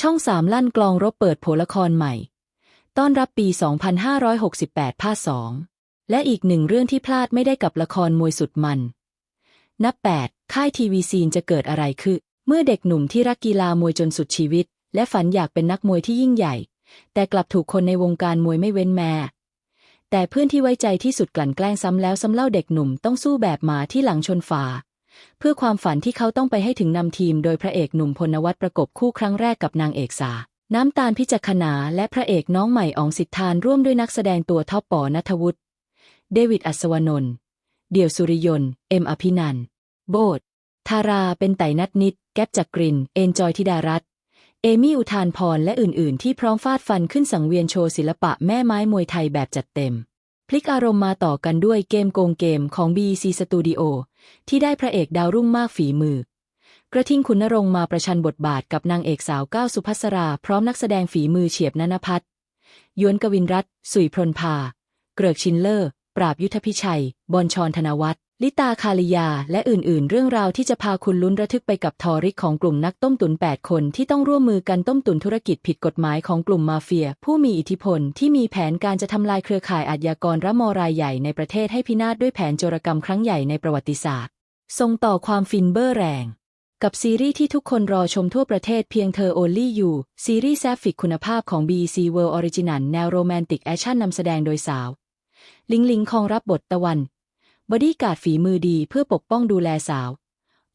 ช่องสามลั่นกลองรบเปิดโผละครใหม่ ต้อนรับปี 2568 ภาคสองและอีกหนึ่งเรื่องที่พลาดไม่ได้กับละครมวยสุดมัน นับ 8 ค่ายทีวีซีนจะเกิดอะไรขึ้นเมื่อเด็กหนุ่มที่รักกีฬามวยจนสุดชีวิต และฝันอยากเป็นนักมวยที่ยิ่งใหญ่ แต่กลับถูกคนในวงการมวยไม่เว้นแม้แต่เพื่อนที่ไว้ใจที่สุดกลั่นแกล้งซ้ำแล้วซ้ำเล่าเด็กหนุ่มต้องสู้แบบหมาที่หลังชนฝา เพื่อความฝันที่เขาต้องไปให้ถึงนำทีมโดยพระเอกหนุ่มพลวัตประกบคู่ครั้งแรกกับนางเอกสา น้ำตาลพิจักขณาและพระเอกน้องใหม่อองสิทธานร่วมด้วยนักแสดงตัวท็อปปอนัทวุฒิเดวิดอัศวนนท์เดี่ยวสุริยนต์เอ็มอภินันโบททาราเป็นไต่นัดนิด แก๊ปจักกริน เอนจอยธิดารัตเอมี่อุทานพรและอื่น ๆ ที่พร้อมฟาดฟันขึ้นสังเวียนโชว์ศิลปะแม่ไม้มวยไทยแบบจัดเต็ม พลิกอารมณ์มาต่อกันด้วยเกมโกงเกมของ BEC Studio ที่ได้พระเอกดาวรุ่งมากฝีมือ กระทิงคุณนรงค์มาประชันบทบาทกับนางเอกสาวก้าวสุภัสรา พร้อมนักแสดงฝีมือเฉียบนันพัฒน์ยวนกวินรัตน์สุยพรนภาเกริกชินเลอร์ ปราบยุทธพิชัย บอลชรธนวัฒน์ ลิตาคาลิยา และอื่นๆ เรื่องราวที่จะพาคุณลุ้นระทึกไปกับทอริกของกลุ่มนักต้มตุ๋น 8 คนที่ต้องร่วมมือกันต้มตุ๋นธุรกิจผิดกฎหมายของกลุ่มมาเฟีย ผู้มีอิทธิพลที่มีแผนการจะทำลายเครือข่ายอาชญากรระมอรายใหญ่ในประเทศให้พินาศด้วยแผนโจรกรรมครั้งใหญ่ในประวัติศาสตร์ส่งต่อความฟินเบอร์แรง กับซีรีส์ที่ทุกคนรอชมทั่วประเทศเพียงเธอ Only You ซีรีส์แซฟฟิกคุณภาพของ BEC World Original แนวโรแมนติกแอคชั่นนำแสดงโดยสาว ลิงลิงคองรับบทตะวัน บอดี้การ์ดฝีมือดีเพื่อปกป้องดูแลสาว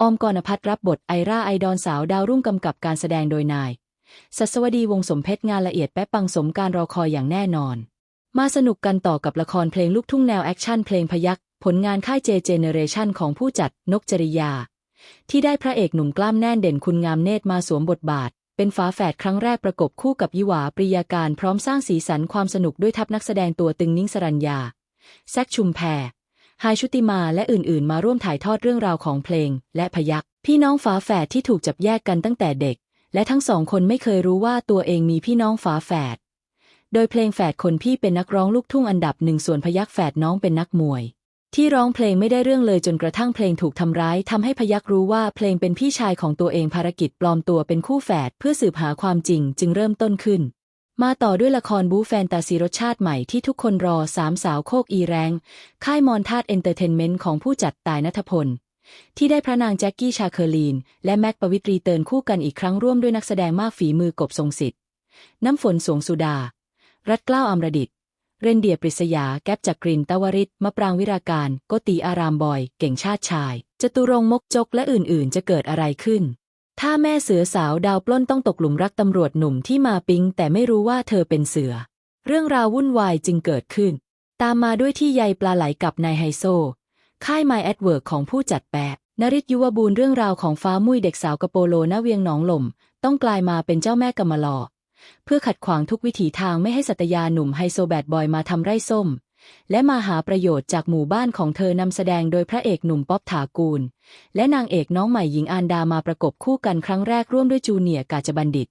ออมกรณพัฒรับบทไอราไอดอนสาวดาวรุ่งกำกับการแสดงโดยนายสัสวดีวงสมเพชรงานละเอียดแป๊ะปังสมการรอคอยอย่างแน่นอน มาสนุกกันต่อกับละครเพลงลูกทุ่งแนวแอคชั่นเพลงพยักผลงานค่ายเจเจเนเรชันของผู้จัดนกจริยา ที่ได้พระเอกหนุ่มกล้ามแน่นเด่นคุณงามเนตรมาสวมบทบาท เป็นฝาแฝดครั้งแรกประกบคู่กับยิวาปริยาการพร้อมสร้างสีสันความสนุกด้วยทัพนักแสดงตัวตึงนิ้งสรัญญาแซกชุมแพร ไฮชุติมาและอื่นๆ มาร่วมถ่ายทอดเรื่องราวของเพลง และพยักพี่น้องฝาแฝดที่ถูกจับแยกกันตั้งแต่เด็ก และทั้งสองคนไม่เคยรู้ว่าตัวเองมีพี่น้องฝาแฝด โดยเพลงแฝดคนพี่เป็นนักร้องลูกทุ่งอันดับหนึ่งส่วนพยักแฝดน้องเป็นนักมวย ที่ร้องเพลงไม่ได้เรื่องเลยจนกระทั่งเพลงถูกทำร้ายทำให้พยักรู้ว่าเพลงเป็นพี่ชายของตัวเองภารกิจปลอมตัวเป็นคู่แฝดเพื่อสืบหาความจริงจึงเริ่มต้นขึ้น มาต่อด้วยละครบู๊แฟนตาซีรสชาติใหม่ที่ทุกคนรอสามสาวโคกอีแรง ค่ายมอนทาดเอนเตอร์เทนเมนต์ของผู้จัดตายนัทพล ที่ได้พระนางแจ็คกี้ชาเคอร์ลีน และแม็กปวิตรีเตินคู่กันอีกครั้งร่วมด้วยนักแสดงมากฝีมือกบทรงสิทธิ์ น้ำฝนสวงสุดา รัฐเกล้าอมรดิต เรนเดียปริศยาแก๊ปจักรินตวริศมะปรางวิราการโกตีอารามบอย เก่งชาติชายจตุรงมกจกและอื่นๆ จะเกิดอะไรขึ้น ถ้าแม่เสือสาวดาวปล้นต้องตกหลุมรักตำรวจหนุ่มที่มาปิ๊งแต่ไม่รู้ว่าเธอเป็นเสือ เรื่องราววุ่นวายจึงเกิดขึ้น ตามมาด้วยที่ใยปลาไหลกับนายไฮโซ ค่ายไมแอดเวิร์กของผู้จัดแปะนริศยุวบูรเรื่องราวของฟ้ามุ้ยเด็กสาวกะโปโลณเวียงหนองหล่มต้องกลายมาเป็นเจ้าแม่กำมะลอ เพื่อขัดขวางทุกวิถีทางไม่ให้สัตยาหนุ่มไฮโซแบดบอยมาทำไร่ส้ม และมาหาประโยชน์จากหมู่บ้านของเธอนำแสดงโดยพระเอกหนุ่มป๊อบถากูล และนางเอกน้องใหม่หญิงอันดามาประกบคู่กันครั้งแรกร่วมด้วยจูเนียร์กาจบัณฑิต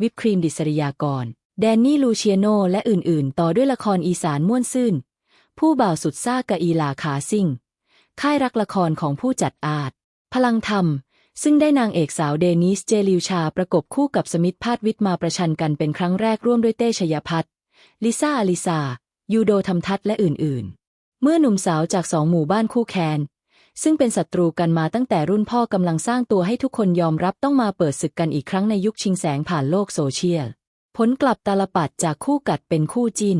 วิปครีมดิษริยากร แดนนี่ลูเชียโน และอื่นๆ ต่อด้วยละครอีสานม่วนซื่น ผู้บ่าวสุดซ่ากะอีลาขาซิ่ง ค่ายรักละครของผู้จัดอาจ พลังธรรม ซึ่งได้นางเอกสาวเดนิสเจลิวชาประกบคู่กับสมิธพาดวิทมาประชันกันเป็นครั้งแรกร่วมด้วยเต้ชยพัฒลิซ่าอลิซา ยูโดธรรมทัศและอื่นๆ เมื่อหนุ่มสาวจากสองหมู่บ้านคู่แคนซึ่งเป็นศัตรูกันมาตั้งแต่รุ่นพ่อกำลังสร้างตัวให้ทุกคนยอมรับต้องมาเปิดศึกกันอีกครั้งในยุคชิงแสงผ่านโลกโซเชียล ผลกลับตาลปัดจากคู่กัดเป็นคู่จิ้น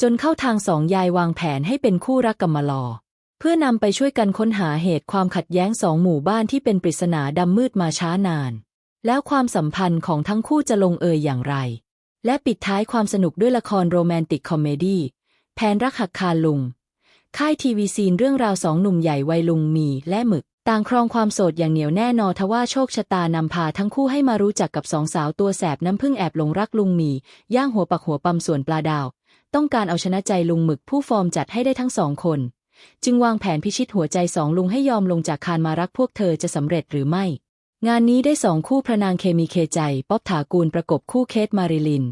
จนเข้าทางสองยายวางแผนให้เป็นคู่รักกำมะลอ เพื่อนำไปช่วยกันค้นหาเหตุความขัดแย้งสองหมู่บ้านที่เป็นปริศนาดำมืดมาช้านาน แล้วความสัมพันธ์ของทั้งคู่จะลงเอยอย่างไร และปิดท้ายความสนุกด้วยละครโรแมนติกคอมเมดี้ แผนรักหักคาลุง ค่ายทีวีซีนเรื่องราวสองหนุ่มใหญ่วัยลุงมีและหมึก ต่างครองความโสดอย่างเหนียวแน่นอนทว่าโชคชะตานำพาทั้งคู่ให้มารู้จักกับสองสาวตัวแสบน้ำพึ่งแอบหลงรักลุงมี ย่างหัวปักหัวปั๊มส่วนปลาดาว ต้องการเอาชนะใจลุงหมึกผู้ฟอร์มจัดให้ได้ทั้งสองคน จึงวางแผนพิชิตหัวใจสองลุงให้ยอมลงจากคานมารักพวกเธอจะสำเร็จหรือไม่ งานนี้ได้สองคู่พระนางเคมีเคใจป๊อบถากูลประกบคู่เคทมาริลิน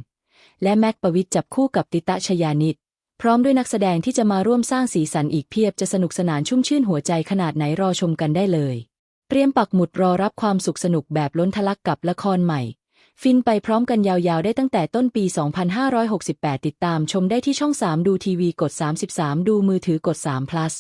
และแม็กประวิทจับคู่กับติตะชยานิต พร้อมด้วยนักแสดงที่จะมาร่วมสร้างสีสันอีกเพียบจะสนุกสนานชุ่มชื่นหัวใจขนาดไหนรอชมกันได้เลย เตรียมปักหมุดรอรับความสุขสนุกแบบล้นทะลักกับละครใหม่ ฟินไปพร้อมกันยาวๆ ได้ตั้งแต่ต้นปี 2568 ติดตามชมได้ที่ช่อง 3 ดูทีวีกด 33 ดูมือถือกด3 plus